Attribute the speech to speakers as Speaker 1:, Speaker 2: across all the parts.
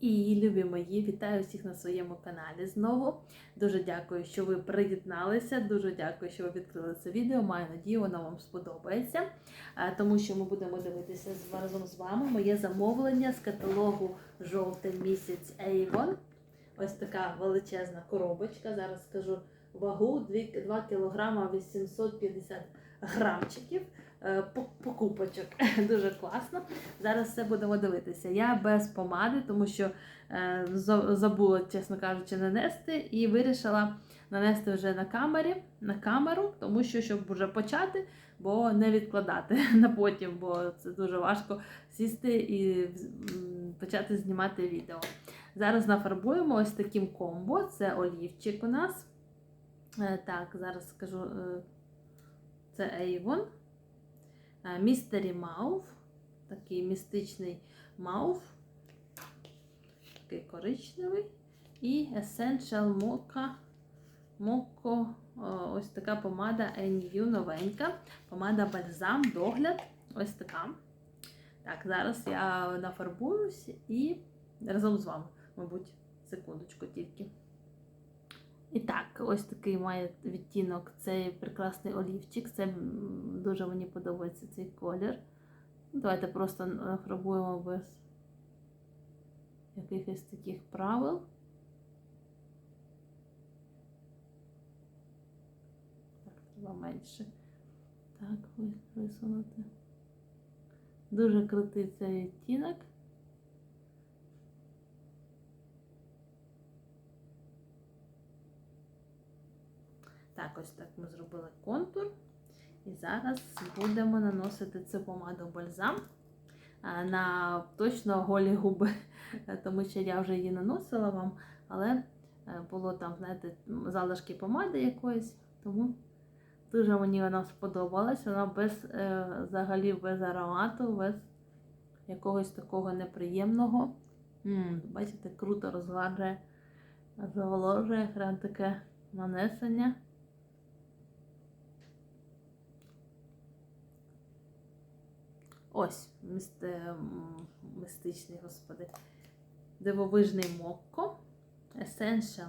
Speaker 1: І любі мої, вітаю всіх на своєму каналі знову. Дуже дякую, що ви приєдналися. Дуже дякую, що ви відкрили це відео. Маю надію, воно вам сподобається. Тому що ми будемо дивитися разом з вами моє замовлення з каталогу Жовтий місяць Avon. Ось така величезна коробочка. Зараз скажу вагу 2 кг 850 грамчиків. Е, по- Покупочок дуже класно. Зараз все будемо дивитися. Я без помади, тому що е, забула, чесно кажучи, нанести, і вирішила нанести вже на камері, на камеру, тому що щоб вже почати, бо не відкладати на потім, бо це дуже важко сісти і почати знімати відео. Зараз нафарбуємо ось таким комбо. Це олівчик у нас. Е, Так, зараз скажу. Це Avon. Е, Mystery Mouth. Такий містичний мауф. Такий коричневий. І Essential Mocha. Moco. Ось така помада NU новенька. Помада бальзам, догляд. Ось така. Так, зараз я нафарбуюсь і разом з вами, мабуть, секундочку тільки. І так, ось такий має відтінок цей прекрасний олівчик. Це дуже мені подобається цей колір. Давайте просто нафарбуємо без якихось таких правил. Так, треба менше. Так, висунути. Дуже крутий цей відтінок. Так, ось так ми зробили контур. І зараз будемо наносити цю помаду бальзам на точно голі губи, тому що я вже її наносила вам, але е, було там, знаєте, залишки помади якоїсь, тому дуже мені вона сподобалась. Вона без е, взагалі без аромату, без якогось такого неприємного. м бачите, круто розгладжує, зволожує, прям таке нанесення. Ось міст, е, м, містичний, господи. Дивовижний Мокко. Essential.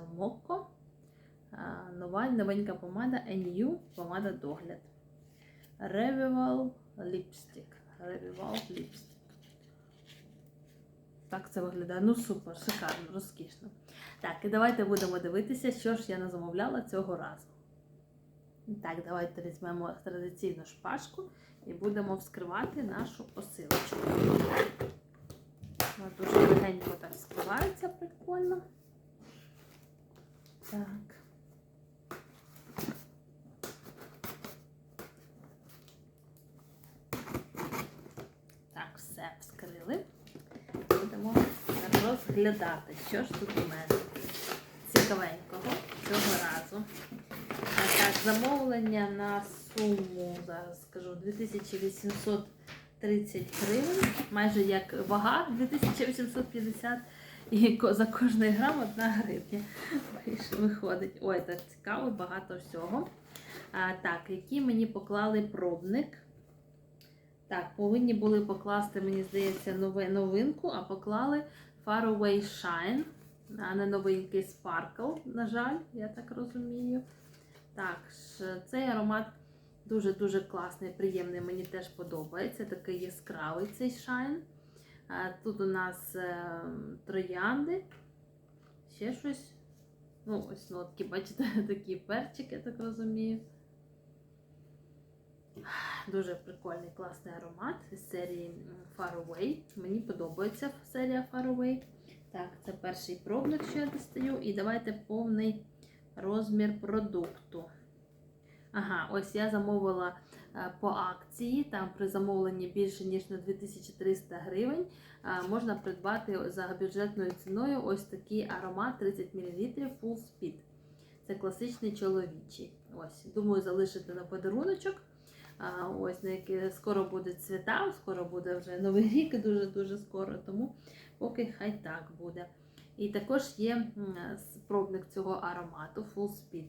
Speaker 1: А, Нова новенька помада NU, помада догляд. Revival Lipstick. Revival Lipstick. Так це виглядає. Ну супер, шикарно, розкішно. Так, і давайте будемо дивитися, що ж я не замовляла цього разу. Так, давайте візьмемо традиційну шпажку і будемо вскривати нашу посилочку. Вона дуже легенько так вскривається, прикольно. Так. Так, все вскрили. Будемо розглядати, що ж тут у мене цікавенького цього разу. Замовлення на суму, зараз скажу, 2830 гривень, майже як вага 2850 і за кожний грам одна гривня виходить. Ой, так цікаво, багато всього. А, так, який мені поклали пробник. Так, повинні були покласти, мені здається, нове, новинку, а поклали Faraway Shine, а не новенький Sparkle, на жаль, я так розумію. Так, цей аромат дуже-дуже класний, приємний, мені теж подобається. Такий яскравий цей шайн. Тут у нас е, троянди, ще щось. Ну, ось нотки, бачите, такі перчики, я так розумію. Дуже прикольний, класний аромат із серії Far Away. Мені подобається серія Far Away. Так, це перший пробник, що я достаю. І давайте повний розмір продукту. Ага, ось я замовила е, по акції. Там при замовленні більше ніж на 2300 гривень. е, Можна придбати за бюджетною ціною ось такий аромат 30 мл Full Speed. Це класичний чоловічий. Ось, думаю, залишити на подаруночок. Ось на які скоро буде цвіта, скоро буде вже новий рік, дуже-дуже скоро, тому поки хай так буде. І також є пробник цього аромату Full Speed.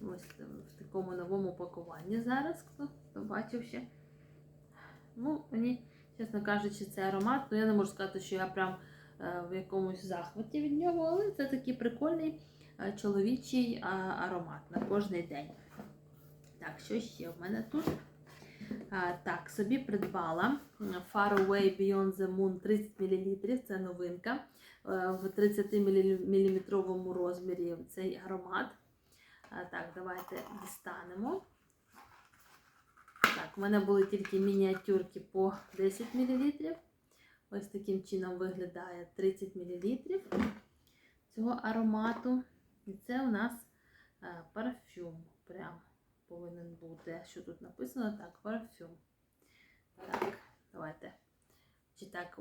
Speaker 1: Ось в такому новому пакуванні зараз, хто, хто бачив ще. Ну, мені, чесно кажучи, цей аромат, ну я не можу сказати, що я прям е, в якомусь захваті від нього, але це такий прикольний е, чоловічий аромат на кожний день. Так, що ще в мене тут? А, так, собі придбала Far Away Beyond the Moon 30 мл. Це новинка е, в 30 мм розмірі цей аромат. Так, давайте дістанемо. Так, у мене були тільки мініатюрки по 10 мл. Ось таким чином виглядає 30 мл цього аромату. І це у нас е, парфюм. Прям повинен бути. Що тут написано? Так, парфюм. Так, давайте. Чи так,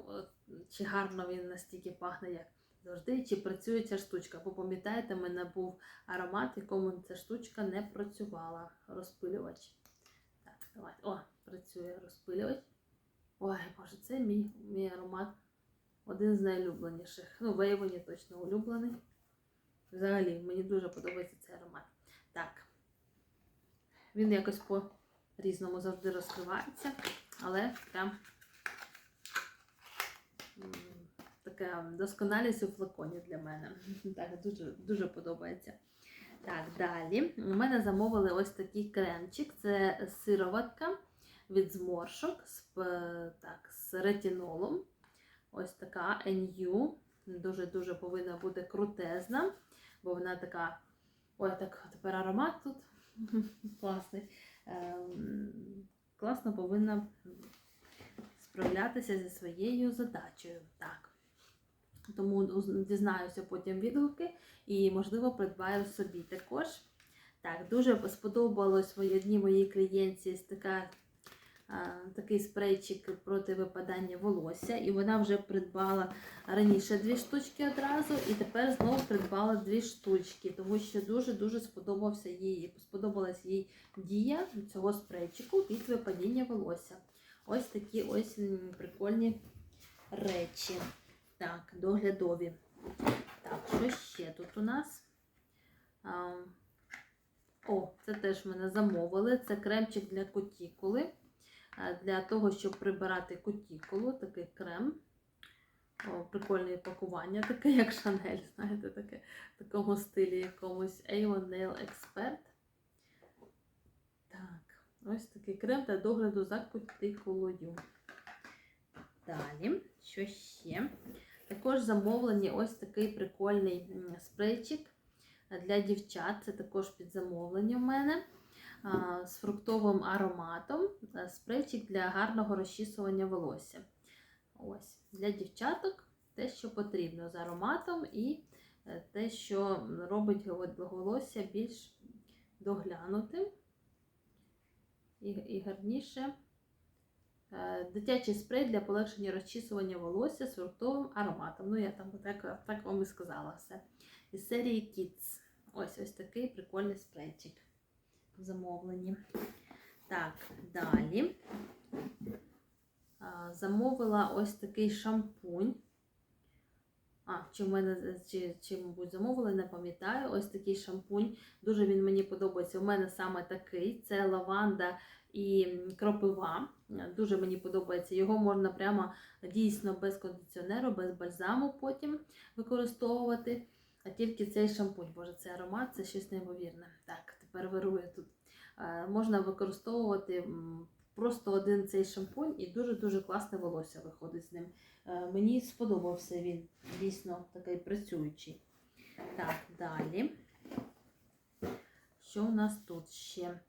Speaker 1: чи гарно він настільки пахне, як завжди, чи працює ця штучка. Бо пам'ятаєте, в мене був аромат, якому ця штучка не працювала. Розпилювач. Так, давайте. О, працює розпилювач. Ой, боже, це мій, мій аромат. Один з найулюбленіших. Ну, Вейвоні точно улюблений. Взагалі, мені дуже подобається цей аромат. Так. Він якось по-різному завжди розкривається, але прям така досконалість у флаконі для мене. Так, дуже, дуже подобається. Так, далі. У мене замовили ось такий кремчик. Це сироватка від зморшок з, так, з ретинолом. Ось така NU. Дуже-дуже повинна бути крутезна, бо вона така. Ой, так тепер аромат тут класний. Ем, класно повинна справлятися зі своєю задачею. Так. Тому дізнаюся потім відгуки і, можливо, придбаю собі також. Так, дуже сподобалось моїй- одній моїй клієнтці така, а, такий спрейчик проти випадання волосся, і вона вже придбала раніше дві штучки одразу, і тепер знову придбала дві штучки, тому що дуже-дуже сподобався їй, сподобалась їй дія цього спрейчику від випадіння волосся. Ось такі ось прикольні речі. Так, доглядові. Так, що ще тут у нас? А, о, це теж мене замовили. Це кремчик для кутікули. Для того, щоб прибирати кутікулу, такий крем. О, прикольне пакування, таке, як Шанель, знаєте, таке, в такому стилі якомусь Avon Nail Expert. Ось такий крем для догляду за кутикулою. Далі, що ще? Також замовлені ось такий прикольний спрейчик для дівчат. Це також під замовлення в мене з фруктовим ароматом. Спрейчик для гарного розчісування волосся. Ось, для дівчаток те, що потрібно з ароматом і е, те, що робить волосся більш доглянутим і, гарніше. Е, Дитячий спрей для полегшення розчісування волосся з фруктовим ароматом. Ну, я там так, так вам і сказала все. Із серії Kids. Ось ось такий прикольний спрейчик в замовленні. Так, далі. Замовила ось такий шампунь. А, чи в мене чи, чи, мабуть, замовила, не пам'ятаю. Ось такий шампунь. Дуже він мені подобається. У мене саме такий. Це лаванда і кропива. Дуже мені подобається. Його можна прямо дійсно без кондиціонеру, без бальзаму потім використовувати. А тільки цей шампунь, боже, цей аромат це щось неймовірне. Так, тепер вирує тут. Е, Можна використовувати просто один цей шампунь і дуже-дуже класне волосся виходить з ним. Е, Мені сподобався він, дійсно такий працюючий. Так, далі. Що у нас тут ще?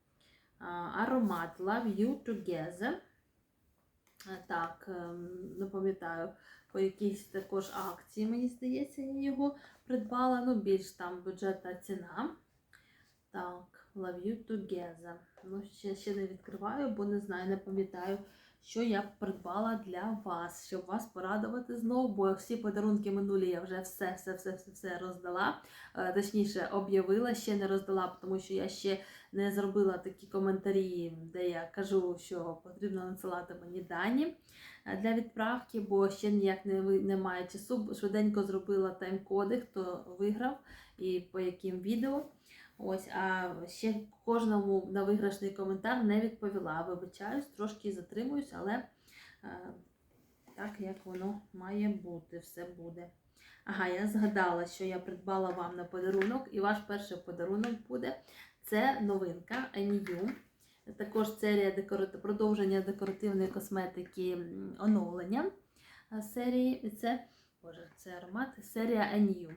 Speaker 1: Аромат Love You Together. Е, Так, ем, не пам'ятаю, по якійсь також акції, мені здається, я його придбала. Ну, більш там бюджетна ціна. Так, Love You Together. Ну, ще, ще не відкриваю, бо не знаю, не пам'ятаю, що я придбала для вас, щоб вас порадувати знову, бо всі подарунки минулі я вже все, все, все, все, все роздала. Е, Точніше, об'явила, ще не роздала, тому що я ще не зробила такі коментарі, де я кажу, що потрібно надсилати мені дані е, для відправки, бо ще ніяк не, немає часу. Швиденько зробила тайм-коди, хто виграв і по яким відео. Ось, а ще кожному на виграшний коментар не відповіла. Вибачаюсь, трошки затримуюсь, але е, так, як воно має бути, все буде. Ага, я згадала, що я придбала вам на подарунок, і ваш перший подарунок буде. Це новинка NU. Також серія декорати... продовження декоративної косметики оновлення серії. І це, боже, це аромат, серія NU.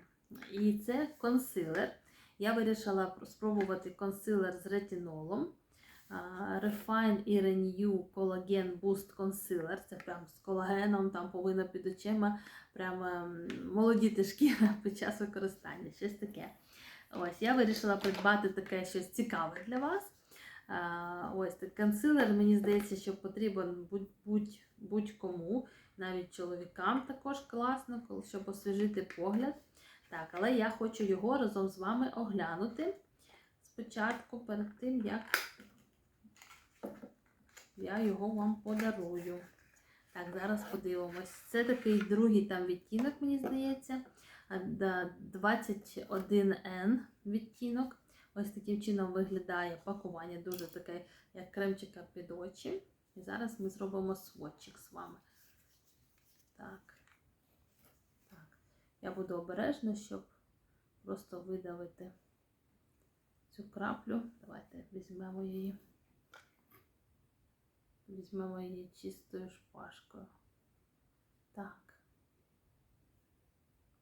Speaker 1: І це консилер. Я вирішила спробувати консилер з ретинолом. Refine і Renew Collagen Boost Concealer. Це прям з колагеном, там повинно під очима прямо м, молодіти шкіра під час використання. Щось таке. Ось, я вирішила придбати таке щось цікаве для вас. Ось так консилер, мені здається, що потрібен будь- будь- будь-кому, навіть чоловікам також класно, щоб освіжити погляд. Так, але я хочу його разом з вами оглянути спочатку, перед тим, як я його вам подарую. Так, зараз подивимось. Це такий другий там відтінок, мені здається. 21N відтінок. Ось таким чином виглядає пакування, дуже таке, як кремчика під очі. І зараз ми зробимо сводчик з вами. Так. Я буду обережна, щоб просто видавити цю краплю. Давайте візьмемо її. Візьмемо її чистою шпажкою. Так.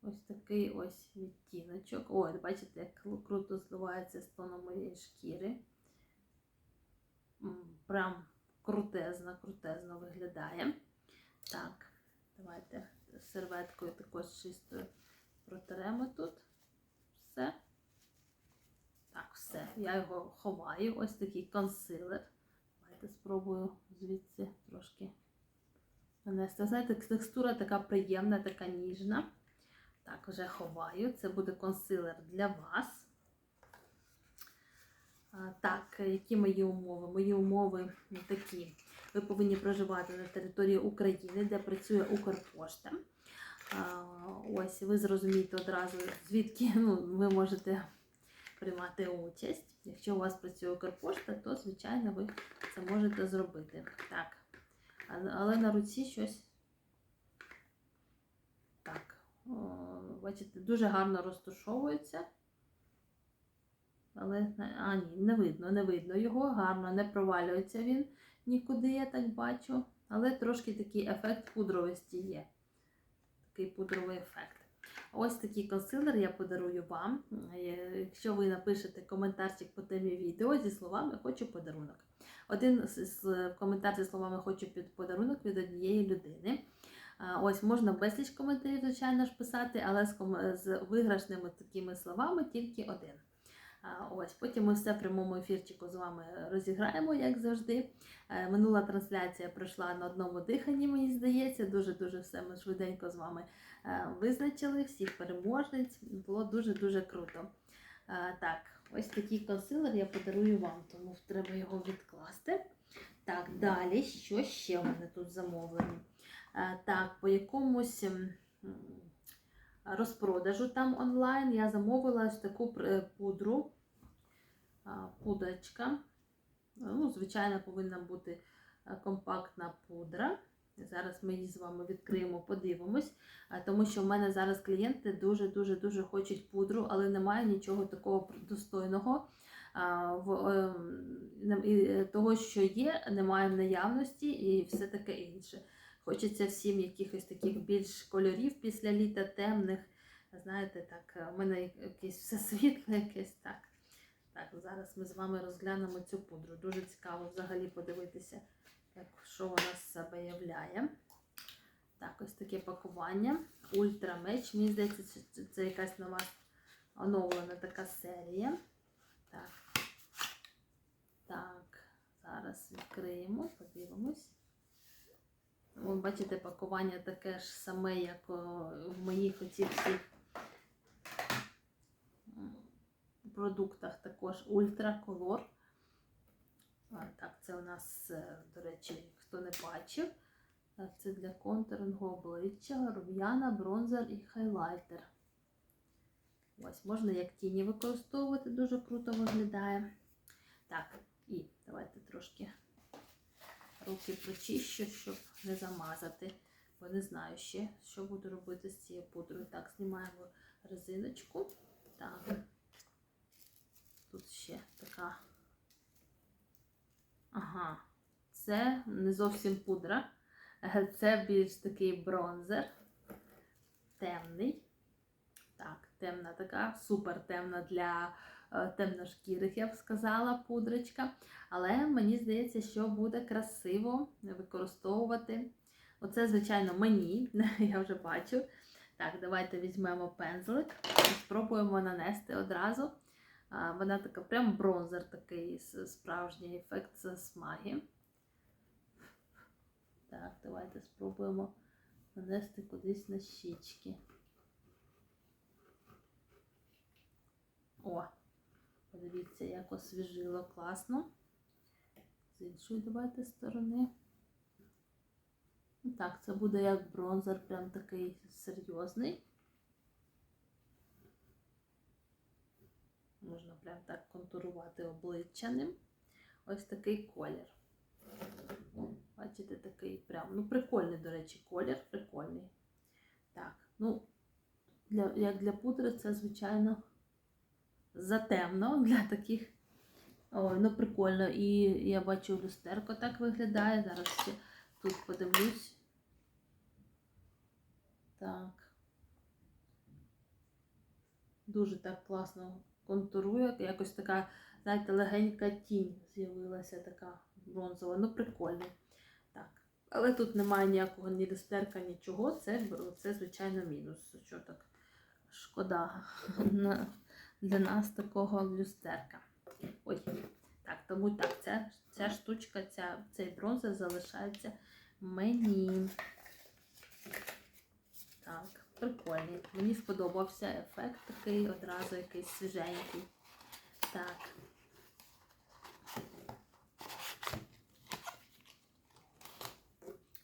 Speaker 1: Ось такий ось відтіночок. Ой, бачите, як круто зливається з тоном моєї шкіри. Прям крутезно, крутезно виглядає. Так, давайте серветкою також чистою протеремо тут. Все. Так, все. Я його ховаю. Ось такий консилер. Давайте спробую звідси трошки нанести. Знаєте, текстура така приємна, така ніжна. Так, вже ховаю. Це буде консилер для вас. Так, які мої умови? Мої умови такі. Ви повинні проживати на території України, де працює Укрпошта. Ось ви зрозумієте одразу, звідки ну, ви можете приймати участь. Якщо у вас працює Укрпошта, то, звичайно, ви це можете зробити. Так. Але на руці щось. Так. Бачите, дуже гарно розташовується. Але, а ні, не видно, не видно його, гарно, не провалюється він нікуди, я так бачу. Але трошки такий ефект пудровості є. Такий пудровий ефект. Ось такий консилер я подарую вам. Е, Якщо ви напишете коментарчик по темі відео зі словами Хочу подарунок. Один з, коментар зі словами Хочу під подарунок від однієї людини. Ось можна безліч коментарів, звичайно ж, писати, але з виграшними такими словами тільки один. Ось потім ми все в прямому ефірчику з вами розіграємо, як завжди. Е, Минула трансляція пройшла на одному диханні, мені здається. Дуже дуже все ми швиденько з вами е, визначили, всіх переможниць. Було дуже дуже круто. Е, Так, ось такий консилер я подарую вам, тому треба його відкласти. Так, далі, що ще в мене тут замовлено? Так, по якомусь розпродажу там онлайн я замовила ось таку пудру. А, Пудрочка. Ну, звичайно, повинна бути е, компактна пудра. Зараз ми її з вами відкриємо, подивимось. Тому що в мене зараз клієнти дуже-дуже дуже хочуть пудру, але немає нічого такого достойного. Ем, е, того, що є, немає в наявності і все таке інше. Хочеться всім якихось таких більш кольорів після літа темних. Знаєте, так, е, в мене якесь все світле, якесь так. Так, зараз ми з вами розглянемо цю пудру. Дуже цікаво взагалі подивитися, як, що вона з себе являє. Так, ось таке пакування. Ультра меч. Мені здається, це, це, це якась нова оновлена така серія. Так. Так, зараз відкриємо, подивимось. Ви бачите, пакування таке ж саме, як в моїх оцих всіх продуктах також ультраколор. Так, це у нас, е, до речі, хто не бачив. Це для контурингу обличчя, рум'яна, бронзер і хайлайтер. Ось, можна як тіні використовувати, дуже круто виглядає. Так, і давайте трошки руки прочищу, щоб не замазати. бо не знаю ще, що буду робити з цією пудрою. Так, знімаємо резиночку. Так. Тут ще така. Ага, це не зовсім пудра. Це більш такий бронзер. Темний. Так, темна така, супер темна для е, темношкірих, я б сказала, пудрочка. Але мені здається, що буде красиво використовувати. Оце, звичайно, мені, я вже бачу. Так, давайте візьмемо пензлик і спробуємо нанести одразу. Вона така, прям бронзер такий, справжній ефект засмаги. Так, давайте спробуємо нанести кудись на щічки. О, подивіться, як освіжило класно. З іншої давайте сторони. Ну Так, це буде як бронзер, прям такий серйозний. Можна прям так контурувати обличчя ним. Ось такий колір. Бачите, такий прям, ну прикольний, до речі, колір, прикольний. Так, ну, для, як для пудри, це, звичайно, затемно для таких. Ой, ну прикольно. І я бачу люстерко так виглядає. Зараз ще тут подивлюсь. Так. Дуже так класно контурує. Якось така, знаєте, легенька тінь з'явилася така бронзова. Ну, прикольно. Так. Але тут немає ніякого ні люстерка, нічого. Це, це звичайно, мінус. Що так шкода на- для нас такого люстерка. Ой, так, тому так, ця, ця штучка, ця, цей бронзер залишається мені. Так, прикольний. Мені сподобався ефект такий, одразу якийсь свіженький. Так.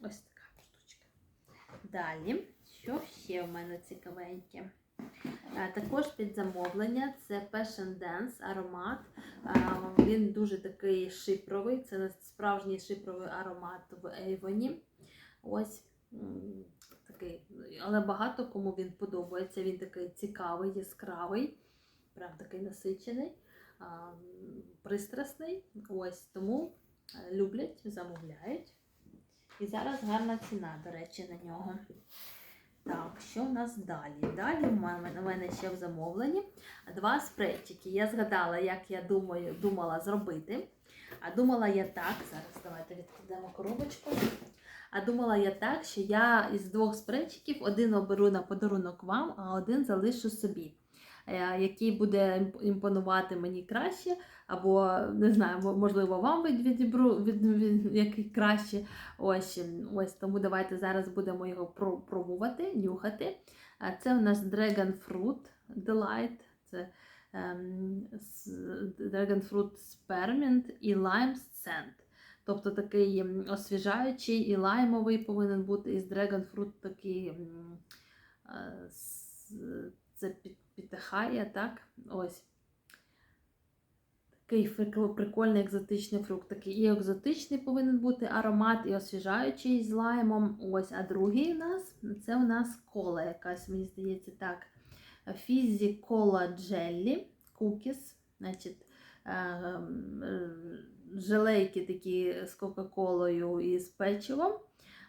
Speaker 1: Ось така штучка. Далі, що ще в мене цікавеньке? А, Також під замовлення це Passion Dance аромат. Він дуже такий шипровий, це справжній шипровий аромат в Avon. Ось такий, але багато кому він подобається. Він такий цікавий, яскравий, прям такий насичений, пристрасний. Ось тому е, люблять, замовляють. І зараз гарна ціна, до речі, на нього. Так, що в нас далі? Далі в мене, ще в замовленні два спрейчики. Я згадала, як я думаю, думала зробити. А думала я так, зараз давайте відкладемо коробочку. А думала я так, що я із двох спрейчиків один оберу на подарунок вам, а один залишу собі. Е, Який буде імпонувати мені краще, або не знаю, можливо, вам відібру від, від, який краще. Ось, ось тому давайте зараз будемо його про- пробувати, нюхати. Це у нас Dragon Fruit Delight. Це ем, Dragon Fruit Spearmint і Lime Scent. Тобто такий освіжаючий і лаймовий повинен бути із Dragon Fruit такий. е, Це пі- пітахая, так? Ось. Такий прикольний екзотичний фрукт. Такий і екзотичний повинен бути аромат, і освіжаючий з лаймом. Ось, а другий у нас це у нас кола якась, мені здається, так. Фізі кола джеллі, кукіс, значить, е, е, желейки такі з Кока-Колою і з печивом,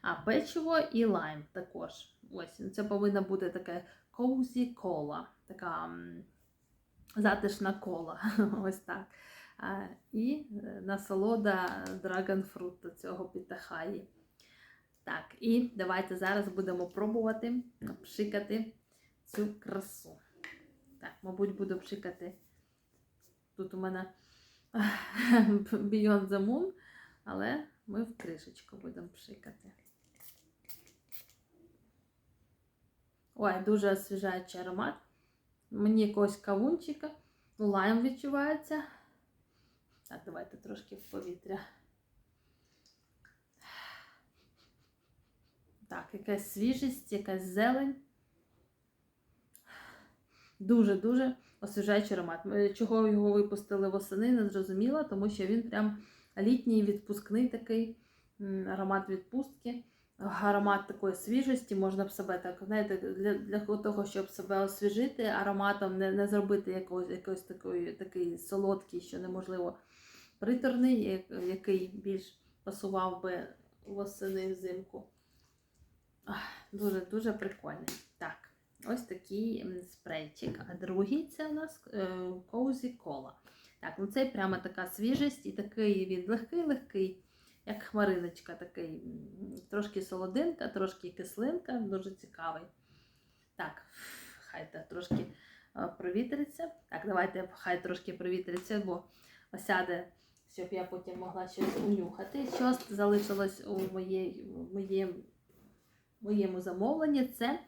Speaker 1: а печиво і лайм також. Ось, це повинна бути така cozy кола, така затишна кола. Ось так. І е, насолода драгонфруту цього пітахаї. Так, і давайте зараз будемо пробувати пшикати цю красу. Так, мабуть, буду пшикати. Тут у мене Beyond the Moon, але ми в кришечку будемо пшикати. Ой, дуже освіжаючий аромат. Мені якогось кавунчика. Лайм відчувається. Так, давайте трошки в повітря. Так, якась свіжість, якась зелень. Дуже-дуже освіжаючий аромат. Чого його випустили восени, не зрозуміла, тому що він прям літній відпускний такий аромат відпустки. Аромат такої свіжості, можна б себе так, знаєте, для, для того, щоб себе освіжити ароматом, не, не зробити якогось, якогось такої, такий солодкий, що неможливо приторний, який більш пасував би восени взимку. Дуже дуже прикольний. Так, ось такий спрейчик. А другий це у нас е, Cozy Cola. Так, ну це прямо така свіжість і такий він легкий-легкий, як хмариночка, такий трошки солодинка, трошки кислинка, дуже цікавий. Так, хай так трошки е, провітриться. Так, давайте хай трошки провітриться, бо осяде, щоб я потім могла щось унюхати. Що залишилось у моєму, моєму замовленні, це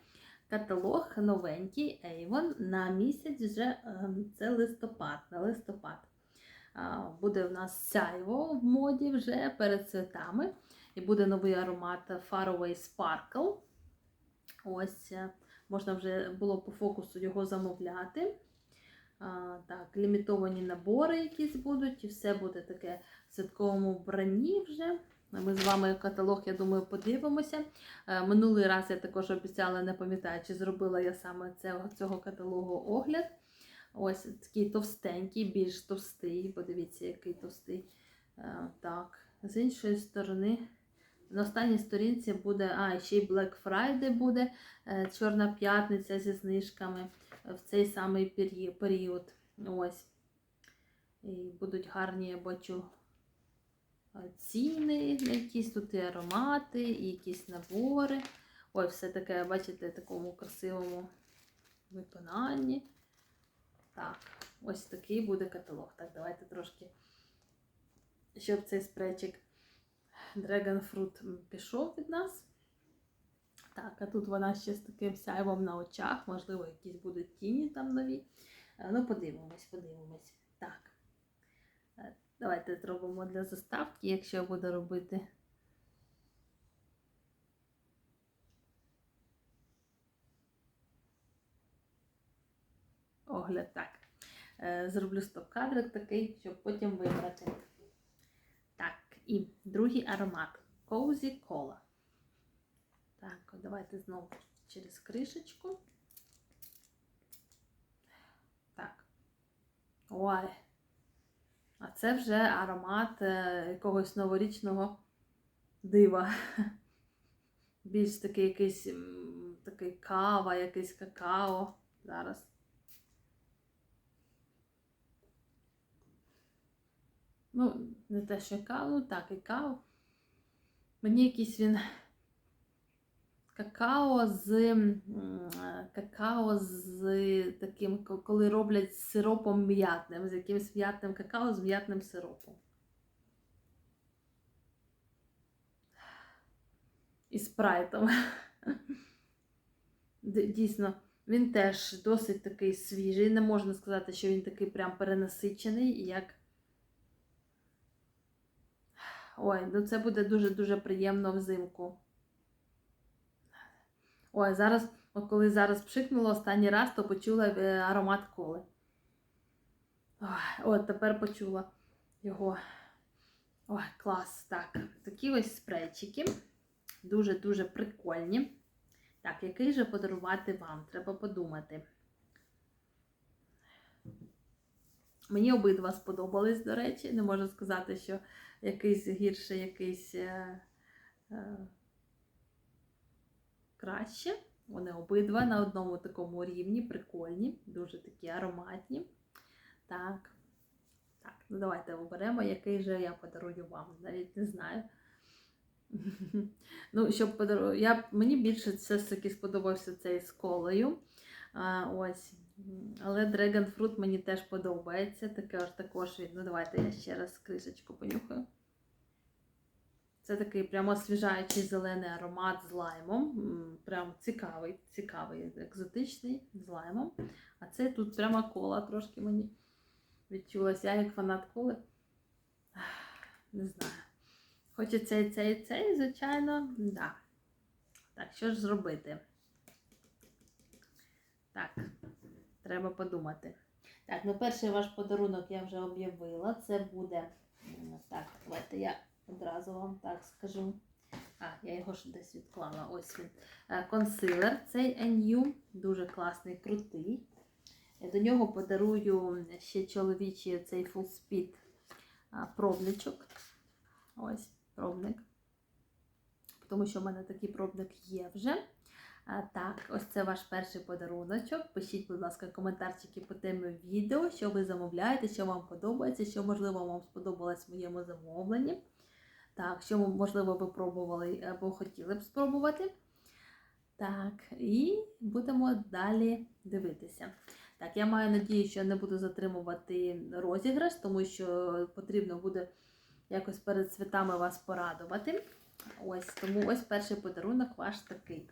Speaker 1: каталог новенький Avon на місяць вже ем, це листопад. На листопад. Буде в нас сяйво в моді вже перед святами. І буде новий аромат Faraway Sparkle. Ось е, можна вже було по фокусу його замовляти. Так, лімітовані набори якісь будуть, і все буде таке в святковому вбранні вже. Ми з вами каталог, я думаю, подивимося. Е, Минулий раз я також обіцяла, не пам'ятаю, чи зробила я саме цього, цього каталогу огляд. Ось такий товстенький, більш товстий. Подивіться, який товстий. Е, Так, з іншої сторони, на останній сторінці буде, а, ще й Black Friday буде, е, Чорна п'ятниця зі знижками в цей самий період. Ось. І будуть гарні, я бачу, е, ціни, якісь тут і аромати, і якісь набори. Ой, все таке, бачите, такому красивому виконанні. Так, ось такий буде каталог. Так, давайте трошки, щоб цей спрейчик Dragon Fruit пішов від нас. Так, а тут вона ще з таким сяйвом на очах, можливо, якісь будуть тіні там нові. Е, Ну, подивимось, подивимось. Так. Е, Давайте зробимо для заставки, якщо я буду робити. Огляд, так. Е, Зроблю стоп-кадрик такий, щоб потім вибрати. Так, і другий аромат Cozy Cola. Так, давайте знову через кришечку. Так. Ой. А це вже аромат е, якогось новорічного дива. Більш такий якийсь такий кава, якийсь какао. Зараз. Ну, не те, що каву, так, і каву. Мені якийсь він какао з е, какао з таким, коли роблять з сиропом м'ятним, з якимось м'ятним какао з м'ятним сиропом. І спрайтом. Дійсно, він теж досить такий свіжий. Не можна сказати, що він такий прям перенасичений, як. Ой, ну це буде дуже-дуже приємно взимку. Ой, зараз, от коли зараз пшикнула останній раз, то почула е, аромат коли. Ой, от тепер почула його. Ой, клас. Так, такі ось спрейчики. Дуже-дуже прикольні. Так, який же подарувати вам? Треба подумати. Мені обидва сподобались, до речі. Не можу сказати, що якийсь гірше, якийсь е, е, краще. Вони обидва на одному такому рівні, прикольні, дуже такі ароматні. Так. Так, ну давайте оберемо, який же я подарую вам. Навіть не знаю. Ну, щоб подару... я... Мені більше все ж таки сподобався цей з колою. А, ось. Але Dragon Fruit мені теж подобається. Таке ж також він. Ну, давайте я ще раз кришечку понюхаю. Це такий прямо освіжаючий зелений аромат з лаймом. Прям цікавий, цікавий, екзотичний з лаймом. А це тут прямо кола трошки мені відчулася. Я як фанат коли. Не знаю. Хочеться і це, і це, звичайно, да. Так, що ж зробити? Так, треба подумати. Так, ну перший ваш подарунок я вже об'явила. Це буде. Так, давайте я одразу вам так скажу. А, я його ж десь відклала. Ось він. Е, Консилер цей NU, дуже класний, крутий. Е, До нього подарую ще чоловічий цей Full Speed пробничок. Ось пробник. Тому що в мене такий пробник є вже. Так, ось це ваш перший подаруночок. Пишіть, будь ласка, коментарчики по темі відео, що ви замовляєте, що вам подобається, що, можливо, вам сподобалось в моєму замовленні. Так, що, можливо, ви пробували або хотіли б спробувати. Так, і будемо далі дивитися. Так, я маю надію, що не буду затримувати розіграш, тому що потрібно буде якось перед святами вас порадувати. Ось тому ось перший подарунок ваш такий.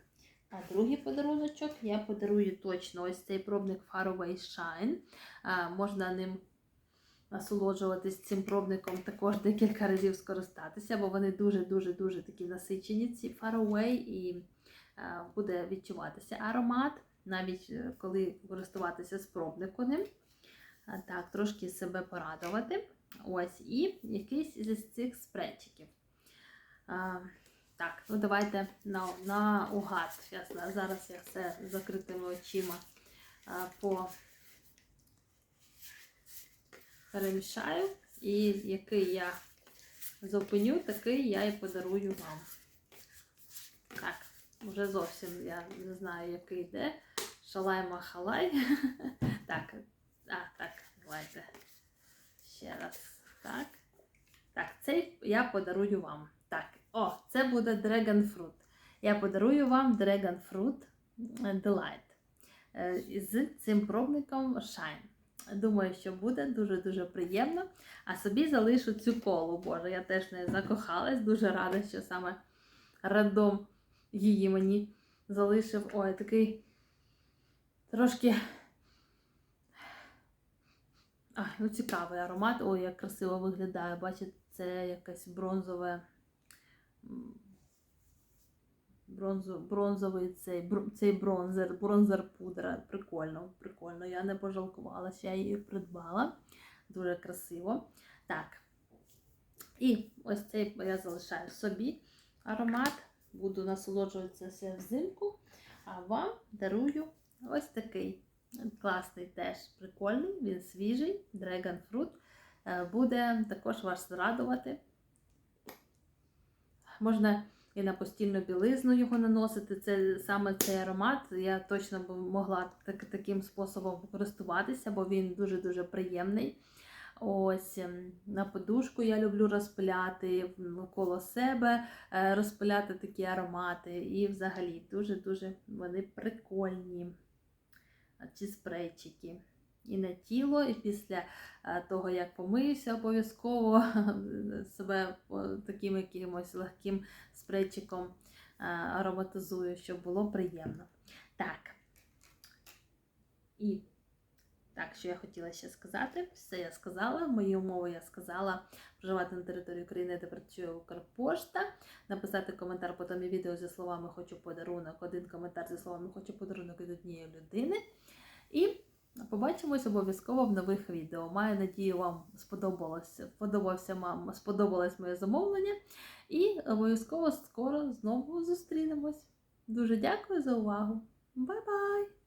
Speaker 1: А другий подаруночок я подарую точно ось цей пробник Faraway Shine. Можна ним насолоджуватись цим пробником також декілька разів скористатися, бо вони дуже-дуже-дуже такі насичені, ці Faraway, і буде відчуватися аромат, навіть е, коли користуватися з пробнику ним. Так, трошки себе порадувати. Ось, і якийсь із цих спрейчиків. Так, ну давайте на, на угад. Зараз, зараз я все з закритими очима по перемішаю. І який я зупиню, такий я і подарую вам. Так, вже зовсім я не знаю, який йде. Шалай-махалай. Так, а, так, давайте. Ще раз. Так. Так, цей я подарую вам. Так, о, це буде Dragon Fruit. Я подарую вам Dragon Fruit Delight е, з цим пробником Shine. Думаю, що буде дуже-дуже приємно. А собі залишу цю колу. Боже, я теж не закохалась. Дуже рада, що саме рандом її мені залишив. Ой, такий трошки. А, ну цікавий аромат. Ой, як красиво виглядає. Бачите, це якесь бронзове. М, Бронзо, бронзовий цей, цей бронзер, бронзер пудра. Прикольно, прикольно. Я не пожалкувала, що я її придбала. Дуже красиво. Так. І ось цей я залишаю собі аромат. Буду насолоджуватися взимку. А вам дарую ось такий. Класний теж прикольний, він свіжий, Dragon Fruit. Е, Буде також вас радувати. Можна і на постільну білизну його наносити. Це саме цей аромат. Я точно б могла так, таким способом користуватися, бо він дуже-дуже приємний. Ось ем, на подушку я люблю розпиляти коло себе, е, розпиляти такі аромати. І взагалі дуже-дуже вони прикольні. Ці спрейчики. І на тіло, і після е, того, як помиюся, обов'язково себе таким якимось легким спрейчиком е, ароматизую, щоб було приємно. Так. І так, що я хотіла ще сказати, все я сказала. Мої умови я сказала. Проживати на території України, де працює Укрпошта. Написати коментар по темі відео зі словами Хочу подарунок. Один коментар зі словами Хочу подарунок від однієї людини. І побачимось обов'язково в нових відео. Маю надію, вам сподобалося, сподобався вам, сподобалось моє замовлення. І обов'язково скоро знову зустрінемось. Дуже дякую за увагу. Бай-бай!